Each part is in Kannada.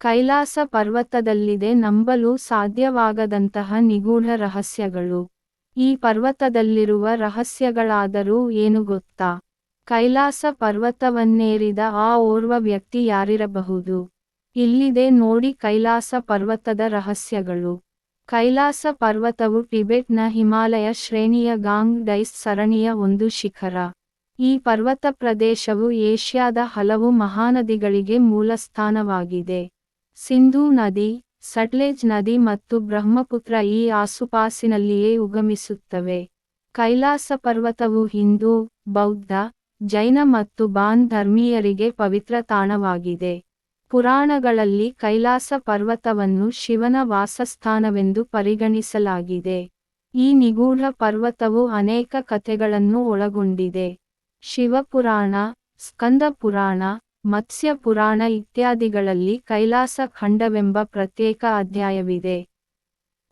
ಕೈಲಾಸ ಪರ್ವತದಲ್ಲಿದೆ ನಂಬಲು ಸಾಧ್ಯವಾಗದಂತಹ ನಿಗೂಢ ರಹಸ್ಯಗಳು. ಈ ಪರ್ವತದಲ್ಲಿರುವ ರಹಸ್ಯಗಳಾದರೂ ಏನು ಗೊತ್ತಾ? ಕೈಲಾಸ ಪರ್ವತವನ್ನೇರಿದ ಆ ಓರ್ವ ವ್ಯಕ್ತಿ ಯಾರಿರಬಹುದು? ಇಲ್ಲಿದೆ ನೋಡಿ ಕೈಲಾಸ ಪರ್ವತದ ರಹಸ್ಯಗಳು. ಕೈಲಾಸ ಪರ್ವತವು ಟಿಬೆಟ್ನ ಹಿಮಾಲಯ ಶ್ರೇಣಿಯ ಗಾಂಗ್ ಡೈಸ್ ಸರಣಿಯ ಒಂದು ಶಿಖರ. ಈ ಪರ್ವತ ಪ್ರದೇಶವು ಏಷ್ಯಾದ ಹಲವು ಮಹಾನದಿಗಳಿಗೆ ಮೂಲಸ್ಥಾನವಾಗಿದೆ. ಸಿಂಧೂ ನದಿ, ಸಟ್ಲೇಜ್ ನದಿ ಮತ್ತು ಬ್ರಹ್ಮಪುತ್ರ ಈ ಆಸುಪಾಸಿನಲ್ಲಿಯೇ ಉಗಮಿಸುತ್ತವೆ. ಕೈಲಾಸ ಪರ್ವತವು ಹಿಂದೂ, ಬೌದ್ಧ, ಜೈನ ಮತ್ತು ಬಾನ್ ಧರ್ಮೀಯರಿಗೆ ಪವಿತ್ರ ತಾಣವಾಗಿದೆ. ಪುರಾಣಗಳಲ್ಲಿ ಕೈಲಾಸ ಪರ್ವತವನ್ನು ಶಿವನ ವಾಸಸ್ಥಾನವೆಂದು ಪರಿಗಣಿಸಲಾಗಿದೆ. ಈ ನಿಗೂಢ ಪರ್ವತವು ಅನೇಕ ಕಥೆಗಳನ್ನು ಒಳಗೊಂಡಿದೆ. ಶಿವಪುರಾಣ ಸ್ಕಂದ ಪುರಾಣ ಮತ್ಸ್ಯ ಪುರಾಣ ಇತ್ಯಾದಿಗಳಲ್ಲಿ ಕೈಲಾಸ ಖಂಡವೆಂಬ ಪ್ರತ್ಯೇಕ ಅಧ್ಯಾಯವಿದೆ.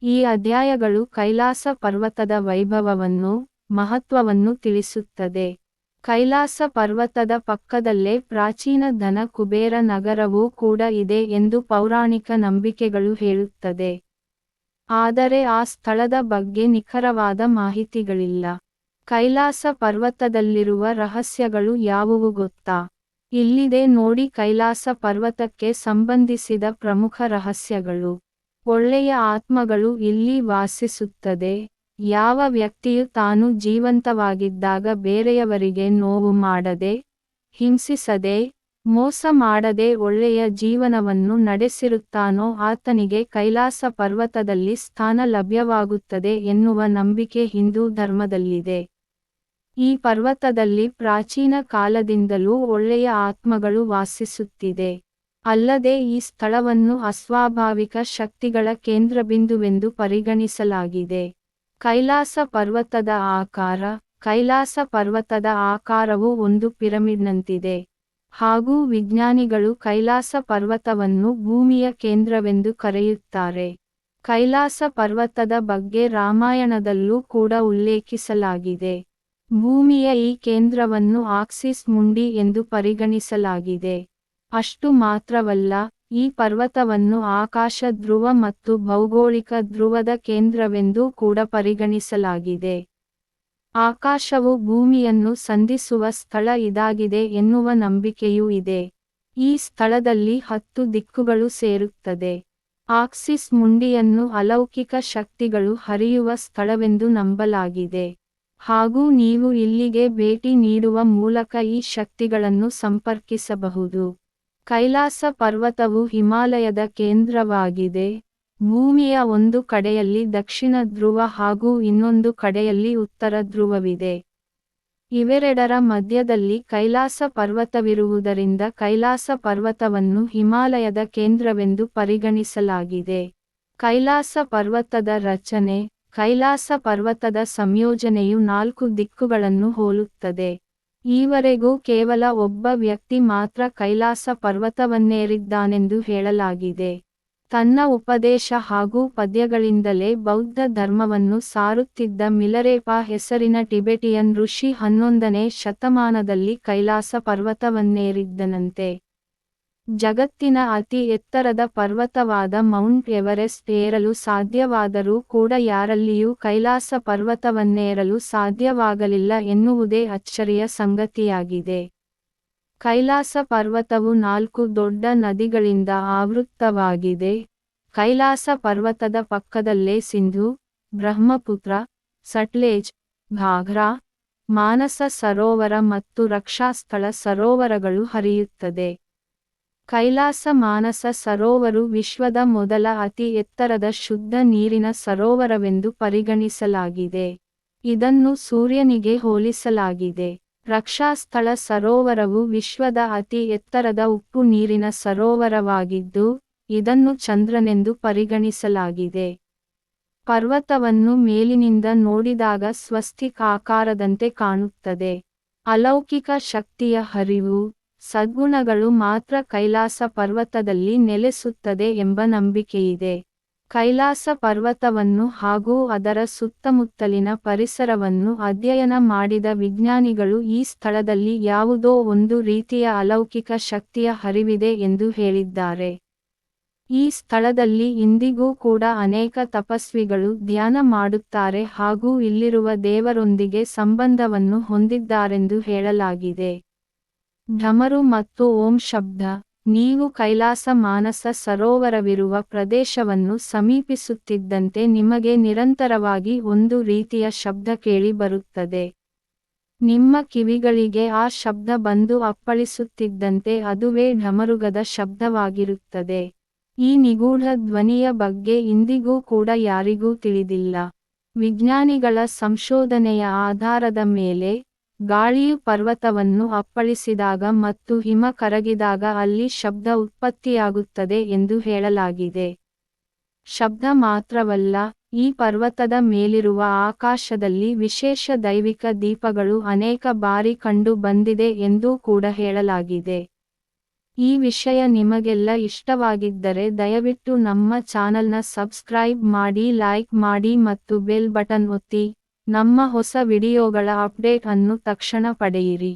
ಈ ಅಧ್ಯಾಯಗಳು ಕೈಲಾಸ ಪರ್ವತದ ವೈಭವವನ್ನು, ಮಹತ್ವವನ್ನು ತಿಳಿಸುತ್ತದೆ. ಕೈಲಾಸ ಪರ್ವತದ ಪಕ್ಕದಲ್ಲೇ ಪ್ರಾಚೀನ ಧನ ಕುಬೇರ ನಗರವೂ ಕೂಡ ಇದೆ ಎಂದು ಪೌರಾಣಿಕ ನಂಬಿಕೆಗಳು ಹೇಳುತ್ತದೆ. ಆದರೆ ಆ ಸ್ಥಳದ ಬಗ್ಗೆ ನಿಖರವಾದ ಮಾಹಿತಿಗಳಿಲ್ಲ. ಕೈಲಾಸ ಪರ್ವತದಲ್ಲಿರುವ ರಹಸ್ಯಗಳು ಯಾವುವು ಗೊತ್ತಾ? ಇಲ್ಲಿದೆ ನೋಡಿ ಕೈಲಾಸ ಪರ್ವತಕ್ಕೆ ಸಂಬಂಧಿಸಿದ ಪ್ರಮುಖ ರಹಸ್ಯಗಳು. ಒಳ್ಳೆಯ ಆತ್ಮಗಳು ಇಲ್ಲಿ ವಾಸಿಸುತ್ತದೆ. ಯಾವ ವ್ಯಕ್ತಿಯು ತಾನು ಜೀವಂತವಾಗಿದ್ದಾಗ ಬೇರೆಯವರಿಗೆ ನೋವು ಮಾಡದೆ, ಹಿಂಸಿಸದೆ, ಮೋಸ ಮಾಡದೆ ಒಳ್ಳೆಯ ಜೀವನವನ್ನು ನಡೆಸಿರುತ್ತಾನೋ ಆತನಿಗೆ ಕೈಲಾಸ ಪರ್ವತದಲ್ಲಿ ಸ್ಥಾನ ಲಭ್ಯವಾಗುತ್ತದೆ ಎನ್ನುವ ನಂಬಿಕೆ ಹಿಂದೂ ಧರ್ಮದಲ್ಲಿದೆ. ಈ ಪರ್ವತದಲ್ಲಿ ಪ್ರಾಚೀನ ಕಾಲದಿಂದಲೂ ಒಳ್ಳೆಯ ಆತ್ಮಗಳು ವಾಸಿಸುತ್ತಿದೆ. ಅಲ್ಲದೆ ಈ ಸ್ಥಳವನ್ನು ಅಸ್ವಾಭಾವಿಕ ಶಕ್ತಿಗಳ ಕೇಂದ್ರಬಿಂದುವೆಂದು ಪರಿಗಣಿಸಲಾಗಿದೆ. ಕೈಲಾಸ ಪರ್ವತದ ಆಕಾರ, ಕೈಲಾಸ ಪರ್ವತದ ಆಕಾರವು ಒಂದು ಪಿರಮಿಡ್ನಂತಿದೆ. ಹಾಗೂ ವಿಜ್ಞಾನಿಗಳು ಕೈಲಾಸ ಪರ್ವತವನ್ನು ಭೂಮಿಯ ಕೇಂದ್ರವೆಂದು ಕರೆಯುತ್ತಾರೆ. ಕೈಲಾಸ ಪರ್ವತದ ಬಗ್ಗೆ ರಾಮಾಯಣದಲ್ಲೂ ಕೂಡ ಉಲ್ಲೇಖಿಸಲಾಗಿದೆ. ಭೂಮಿಯ ಈ ಕೇಂದ್ರವನ್ನು ಆಕ್ಸಿಸ್ ಮುಂಡಿ ಎಂದು ಪರಿಗಣಿಸಲಾಗಿದೆ. ಅಷ್ಟು ಮಾತ್ರವಲ್ಲ, ಈ ಪರ್ವತವನ್ನು ಆಕಾಶ ಧ್ರುವ ಮತ್ತು ಭೌಗೋಳಿಕ ಧ್ರುವದ ಕೇಂದ್ರವೆಂದೂ ಕೂಡ ಪರಿಗಣಿಸಲಾಗಿದೆ. ಆಕಾಶವು ಭೂಮಿಯನ್ನು ಸಂಧಿಸುವ ಸ್ಥಳ ಇದಾಗಿದೆ ಎನ್ನುವ ನಂಬಿಕೆಯೂ ಇದೆ. ಈ ಸ್ಥಳದಲ್ಲಿ ಹತ್ತು ದಿಕ್ಕುಗಳು ಸೇರುತ್ತದೆ. ಆಕ್ಸಿಸ್ ಮುಂಡಿಯನ್ನು ಅಲೌಕಿಕ ಶಕ್ತಿಗಳು ಹರಿಯುವ ಸ್ಥಳವೆಂದು ನಂಬಲಾಗಿದೆ. ಹಾಗೂ ನೀವು ಇಲ್ಲಿಗೆ ಭೇಟಿ ನೀಡುವ ಮೂಲಕ ಈ ಶಕ್ತಿಗಳನ್ನು ಸಂಪರ್ಕಿಸಬಹುದು. ಕೈಲಾಸ ಪರ್ವತವು ಹಿಮಾಲಯದ ಕೇಂದ್ರವಾಗಿದೆ. ಭೂಮಿಯ ಒಂದು ಕಡೆಯಲ್ಲಿ ದಕ್ಷಿಣ ಧ್ರುವ ಹಾಗೂ ಇನ್ನೊಂದು ಕಡೆಯಲ್ಲಿ ಉತ್ತರ ಧ್ರುವವಿದೆ. ಇವೆರಡರ ಮಧ್ಯದಲ್ಲಿ ಕೈಲಾಸ ಪರ್ವತವಿರುವುದರಿಂದ ಕೈಲಾಸ ಪರ್ವತವನ್ನು ಹಿಮಾಲಯದ ಕೇಂದ್ರವೆಂದು ಪರಿಗಣಿಸಲಾಗಿದೆ. ಕೈಲಾಸ ಪರ್ವತದ ರಚನೆ ಕೈಲಾಸ ಪರ್ವತದ ಸಂಯೋಜನೆಯು ನಾಲ್ಕು ದಿಕ್ಕುಗಳನ್ನು ಹೋಲುತ್ತದೆ. ಈವರೆಗೂ ಕೇವಲ ಒಬ್ಬ ವ್ಯಕ್ತಿ ಮಾತ್ರ ಕೈಲಾಸ ಪರ್ವತವನ್ನೇರಿದ್ದಾನೆಂದು ಹೇಳಲಾಗಿದೆ. ತನ್ನ ಉಪದೇಶ ಹಾಗೂ ಪದ್ಯಗಳಿಂದಲೇ ಬೌದ್ಧ ಧರ್ಮವನ್ನು ಸಾರುತ್ತಿದ್ದ ಮಿಲರೇಪಾ ಹೆಸರಿನ ಟಿಬೆಟಿಯನ್ ಋಷಿ ಹನ್ನೊಂದನೇ ಶತಮಾನದಲ್ಲಿ ಕೈಲಾಸ ಪರ್ವತವನ್ನೇರಿದ್ದನಂತೆ. ಜಗತ್ತಿನ ಅತಿ ಎತ್ತರದ ಪರ್ವತವಾದ ಮೌಂಟ್ ಎವರೆಸ್ಟ್ ಏರಲು ಸಾಧ್ಯವಾದರೂ ಕೂಡ ಯಾರಲ್ಲಿಯೂ ಕೈಲಾಸ ಪರ್ವತವನ್ನೇರಲು ಸಾಧ್ಯವಾಗಲಿಲ್ಲ ಎನ್ನುವುದೇ ಅಚ್ಚರಿಯ ಸಂಗತಿಯಾಗಿದೆ. ಕೈಲಾಸ ಪರ್ವತವು ನಾಲ್ಕು ದೊಡ್ಡ ನದಿಗಳಿಂದ ಆವೃತ್ತವಾಗಿದೆ. ಕೈಲಾಸ ಪರ್ವತದ ಪಕ್ಕದಲ್ಲೇ ಸಿಂಧು, ಬ್ರಹ್ಮಪುತ್ರ, ಸಟ್ಲೇಜ್, ಘಾಘ್ರಾ, ಮಾನಸ ಸರೋವರ ಮತ್ತು ರಕ್ಷಾಸ್ಥಳ ಸರೋವರಗಳು ಹರಿಯುತ್ತದೆ. ಕೈಲಾಸ ಮಾನಸ ಸರೋವರು ವಿಶ್ವದ ಮೊದಲ ಅತಿ ಎತ್ತರದ ಶುದ್ಧ ನೀರಿನ ಸರೋವರವೆಂದು ಪರಿಗಣಿಸಲಾಗಿದೆ. ಇದನ್ನು ಸೂರ್ಯನಿಗೆ ಹೋಲಿಸಲಾಗಿದೆ. ರಕ್ಷಾಸ್ಥಳ ಸರೋವರವು ವಿಶ್ವದ ಅತಿ ಎತ್ತರದ ಉಪ್ಪು ನೀರಿನ ಸರೋವರವಾಗಿದ್ದು, ಇದನ್ನು ಚಂದ್ರನೆಂದು ಪರಿಗಣಿಸಲಾಗಿದೆ. ಪರ್ವತವನ್ನು ಮೇಲಿನಿಂದ ನೋಡಿದಾಗ ಸ್ವಸ್ತಿಕ್ ಆಕಾರದಂತೆ ಕಾಣುತ್ತದೆ. ಅಲೌಕಿಕ ಶಕ್ತಿಯ ಹರಿವು ಸದ್ಗುಣಗಳು ಮಾತ್ರ ಕೈಲಾಸ ಪರ್ವತದಲ್ಲಿ ನೆಲೆಸುತ್ತದೆ ಎಂಬ ನಂಬಿಕೆಯಿದೆ. ಕೈಲಾಸ ಪರ್ವತವನ್ನು ಹಾಗೂ ಅದರ ಸುತ್ತಮುತ್ತಲಿನ ಪರಿಸರವನ್ನು ಅಧ್ಯಯನ ಮಾಡಿದ ವಿಜ್ಞಾನಿಗಳು ಈ ಸ್ಥಳದಲ್ಲಿ ಯಾವುದೋ ಒಂದು ರೀತಿಯ ಅಲೌಕಿಕ ಶಕ್ತಿಯ ಹರಿವಿದೆ ಎಂದು ಹೇಳಿದ್ದಾರೆ. ಈ ಸ್ಥಳದಲ್ಲಿ ಇಂದಿಗೂ ಕೂಡ ಅನೇಕ ತಪಸ್ವಿಗಳು ಧ್ಯಾನ ಮಾಡುತ್ತಾರೆ ಹಾಗೂ ಇಲ್ಲಿರುವ ದೇವರೊಂದಿಗೆ ಸಂಬಂಧವನ್ನು ಹೊಂದಿದ್ದಾರೆಂದು ಹೇಳಲಾಗಿದೆ. ಢಮರು ಮತ್ತು ಓಂ ಶಬ್ದ. ನೀವು ಕೈಲಾಸ ಮಾನಸ ಸರೋವರವಿರುವ ಪ್ರದೇಶವನ್ನು ಸಮೀಪಿಸುತ್ತಿದ್ದಂತೆ ನಿಮಗೆ ನಿರಂತರವಾಗಿ ಒಂದು ರೀತಿಯ ಶಬ್ದ ಕೇಳಿ ಬರುತ್ತದೆ. ನಿಮ್ಮ ಕಿವಿಗಳಿಗೆ ಆ ಶಬ್ದ ಬಂದು ಅಪ್ಪಳಿಸುತ್ತಿದ್ದಂತೆ ಅದುವೇ ಢಮರುಗದ ಶಬ್ದವಾಗಿರುತ್ತದೆ. ಈ ನಿಗೂಢ ಧ್ವನಿಯ ಬಗ್ಗೆ ಇಂದಿಗೂ ಕೂಡ ಯಾರಿಗೂ ತಿಳಿದಿಲ್ಲ. ವಿಜ್ಞಾನಿಗಳ ಸಂಶೋಧನೆಯ ಆಧಾರದ ಮೇಲೆ ಗಾಳಿಯು ಪರ್ವತವನ್ನು ಅಪ್ಪಳಿಸಿದಾಗ ಮತ್ತು ಹಿಮ ಕರಗಿದಾಗ ಅಲ್ಲಿ ಶಬ್ದ ಉತ್ಪತ್ತಿಯಾಗುತ್ತದೆ ಎಂದು ಹೇಳಲಾಗಿದೆ. ಶಬ್ದ ಮಾತ್ರವಲ್ಲ, ಈ ಪರ್ವತದ ಮೇಲಿರುವ ಆಕಾಶದಲ್ಲಿ ವಿಶೇಷ ದೈವಿಕ ದೀಪಗಳು ಅನೇಕ ಬಾರಿ ಕಂಡು ಬಂದಿದೆ ಎಂದೂ ಕೂಡ ಹೇಳಲಾಗಿದೆ. ಈ ವಿಷಯ ನಿಮಗೆಲ್ಲ ಇಷ್ಟವಾಗಿದ್ದರೆ ದಯವಿಟ್ಟು ನಮ್ಮ ಚಾನಲ್ನ ಸಬ್ಸ್ಕ್ರೈಬ್ ಮಾಡಿ, ಲೈಕ್ ಮಾಡಿ ಮತ್ತು ಬೆಲ್ ಬಟನ್ ಒತ್ತಿ. ನಮ್ಮ ಹೊಸ ವಿಡಿಯೋಗಳ ಅಪ್ಡೇಟ್ ಅನ್ನು ತಕ್ಷಣ ಪಡೆಯಿರಿ.